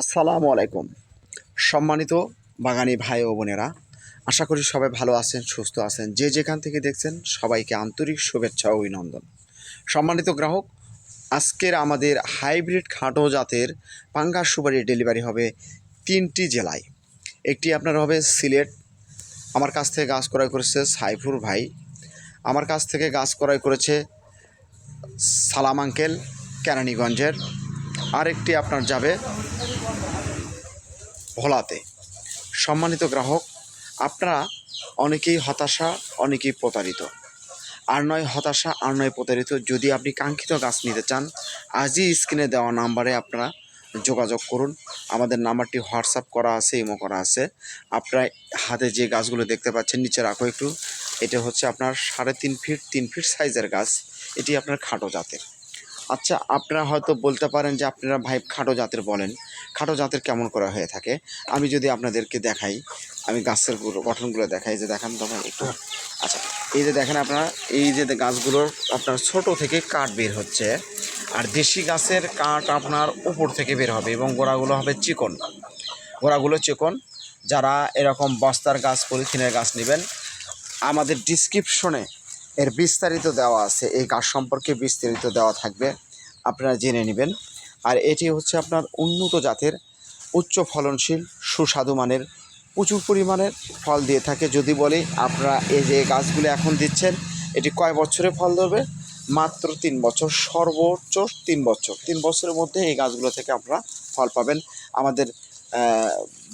আসসালামু আলাইকুম। সম্মানিত বাগানি ভাই ও বোনেরা, আশা করি সবাই ভালো আছেন, সুস্থ আছেন। যে যেখান থেকে দেখছেন, সবাইকে আন্তরিক শুভেচ্ছা ও অভিনন্দন। সম্মানিত গ্রাহক, আজকের আমাদের হাইব্রিড খাটো জাতের পাঙ্গা সুপারি ডেলিভারি হবে তিনটি জেলায়। একটি আপনার হবে সিলেট, আমার কাছ থেকে গাছ ক্রয় করেছে সাইফুর ভাই। আমার কাছ থেকে গাছ ক্রয় করেছে সালাম আঙ্কেল, কেরানীগঞ্জের। আরেকটি আপনার যাবে ভোলাতে। সম্মানিত গ্রাহক, আপনারা অনেকেই হতাশা, অনেকেই প্রতারিত। আর নয় হতাশা, আর নয় প্রতারিত, যদি আপনি কাঙ্ক্ষিত গাছ নিতে চান, আজই স্ক্রিনে দেওয়া নাম্বারে আপনারা যোগাযোগ করুন। আমাদের নাম্বারটি হোয়াটসঅ্যাপ করা আছে, ইমো করা আছে। আপনার হাতে যে গাছগুলো দেখতে পাচ্ছেন, নিচে রাখো একটু। এটা হচ্ছে আপনার সাড়ে তিন ফিট তিন ফিট সাইজের গাছ। এটি আপনার খাটো জাতের। আচ্ছা আপনারা হয়তো বলতে পারেন যে আপনারা ভাই খাটো জাতের বলেন। খাটো জাতের কেমন করা হয়ে থাকে? আমি যদি আপনাদেরকে দেখাই, আমি গাছেরগুলো গঠনগুলো দেখাই যে দেখান তখন একটু আচ্ছা এই যে দেখেন আপনারা, এই যে গাছগুলোর আপনার ছোট থেকে কাঠ বের হচ্ছে, আর দেশি গাছের কাঠ আপনার উপর থেকে বের হবে এবং গোড়াগুলো হবে চিকন। গোড়াগুলো চিকন। যারা এরকম বস্তার গাছ, পলিথিনের গাছ নেবেন, আমাদের ডিসক্রিপশনে এর বিস্তারিত দেওয়া আছে, এই গাছ সম্পর্কে বিস্তারিত দেওয়া থাকবে, আপনারা জেনে নেবেন। আর এটি হচ্ছে আপনার উন্নত জাতের উচ্চ ফলনশীল, সুস্বাদু মানের, প্রচুর পরিমাণের ফল দিয়ে থাকে। যদি বলি, আপনারা এই যে গাছগুলো এখন দিচ্ছেন, এটি কয় বছরে ফল ধরবে? মাত্র তিন বছর, সর্বোচ্চ তিন বছর। তিন বছরের মধ্যে এই গাছগুলো থেকে আপনারা ফল পাবেন। আমাদের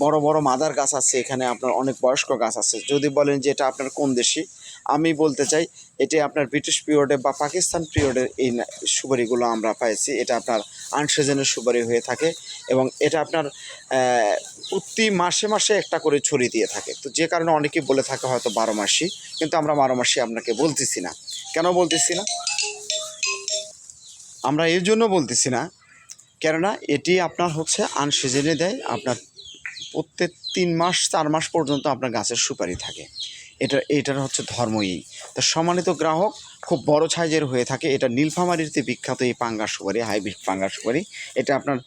বড় বড় মাদার গাছ আছে, এখানে আপনার অনেক বয়স্ক গাছ আছে। যদি বলেন যে এটা আপনার কোন দেশি আমি বলতে চাই, এটি আপনার ব্রিটিশ পিরিয়ডে বা পাকিস্তান পিরিয়ডের এই সুপারিগুলো আমরা পাইছি। এটা আপনার আনসিজনের সুপারি হয়ে থাকে এবং এটা আপনার প্রতি মাসে মাসে একটা করে ছড়ি দিয়ে থাকে। তো যে কারণে অনেকেই বলে থাকে হয়তো বারো মাসি কিন্তু আমরা বারো মাসি আপনাকে বলতেছি না। কেন বলতেছি না? আমরা এর জন্য বলতেছি না, কেননা এটি আপনার হচ্ছে আনসিজনে দেয়। আপনার প্রত্যেক তিন মাস, চার মাস পর্যন্ত আপনার গাছের সুপারি থাকে। এটা, এটার হচ্ছে ধর্মই। তো সম্মানিত গ্রাহক, খুব বড় সাইজের হয়ে থাকে। এটা নীলফামারিতে বিখ্যাত এই পাঙ্গা সুপারি, হাইব্রিড পাঙ্গা সুপারি। এটা আপনার,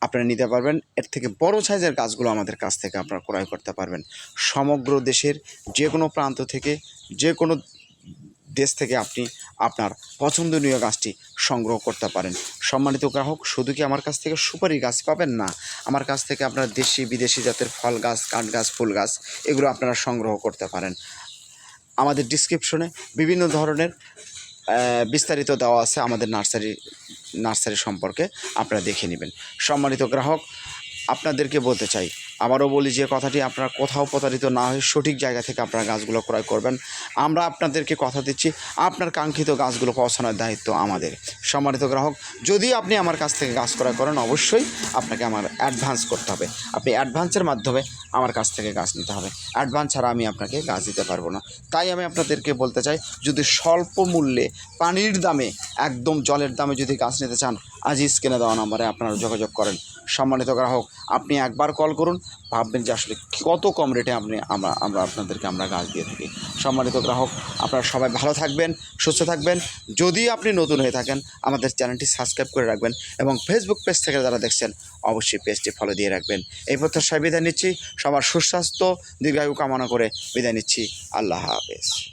আপনারা নিতে পারবেন। এর থেকে বড় সাইজের গাছগুলো আমাদের কাছ থেকে আপনারা ক্রয় করতে পারবেন। সমগ্র দেশের যে কোনো প্রান্ত থেকে যে কোনো দেশ থেকে আপনি আপনার পছন্দনীয় গাছটি সংগ্রহ করতে পারেন। সম্মানিত গ্রাহক, শুধু কি আমার কাছ থেকে সুপারি গাছ পাবেন না? আমার কাছ থেকে আপনার দেশি, বিদেশি জাতের ফল গাছ, কাঠ গাছ, ফুল গাছ, এগুলো আপনারা সংগ্রহ করতে পারেন। আমাদের ডিসক্রিপশনে বিভিন্ন ধরনের বিস্তারিত দেওয়া আছে আমাদের নার্সারি নার্সারি সম্পর্কে আপনারা দেখে নেবেন। সম্মানিত গ্রাহক আপনাদেরকে বলতে চাই। আবারও বলি যে কথাটি আপনারা কোথাও প্রতারিত না হয়ে সঠিক জায়গা থেকে আপনারা গাছগুলো ক্রয় করবেন। আমরা আপনাদেরকে কথা দিচ্ছি, আপনার কাঙ্ক্ষিত গাছগুলো পৌঁছানোর দায়িত্ব আমাদের। সম্মানিত গ্রাহক, যদি আপনি আমার কাছ থেকে গাছ ক্রয় করেন, অবশ্যই আপনাকে আমার অ্যাডভান্স করতে হবে। আপনি অ্যাডভান্সের মাধ্যমে আমার কাছ থেকে গাছ নিতে হবে। অ্যাডভান্স ছাড়া আমি আপনাকে গাছ দিতে পারব না। তাই আমি আপনাদেরকে বলতে চাই, যদি স্বল্প মূল্যে পানির দামে একদম জলের দামে যদি গাছ নিতে চান আজই স্ক্রিনে দেওয়া নম্বরে আপনারা যোগাযোগ করেন। সম্মানিত গ্রাহক, আপনি একবার কল করুন, ভাববেন যে আসলে কত কম রেটে আপনি, আমরা আমরা আপনাদেরকে আমরা গাছ দিয়ে থাকি। সম্মানিত গ্রাহক, আপনারা সবাই ভালো থাকবেন, সুস্থ থাকবেন। যদি আপনি নতুন হয়ে থাকেন, আমাদের চ্যানেলটি সাবস্ক্রাইব করে রাখবেন এবং ফেসবুক পেজ থেকে যারা দেখছেন, অবশ্যই পেজটি ফলো দিয়ে রাখবেন। এই প্রত্যাশায় বিদায় নিচ্ছি। সবার সুস্বাস্থ্য, দীর্ঘায়ু কামনা করে বিদায় নিচ্ছি। আল্লাহ হাফেজ।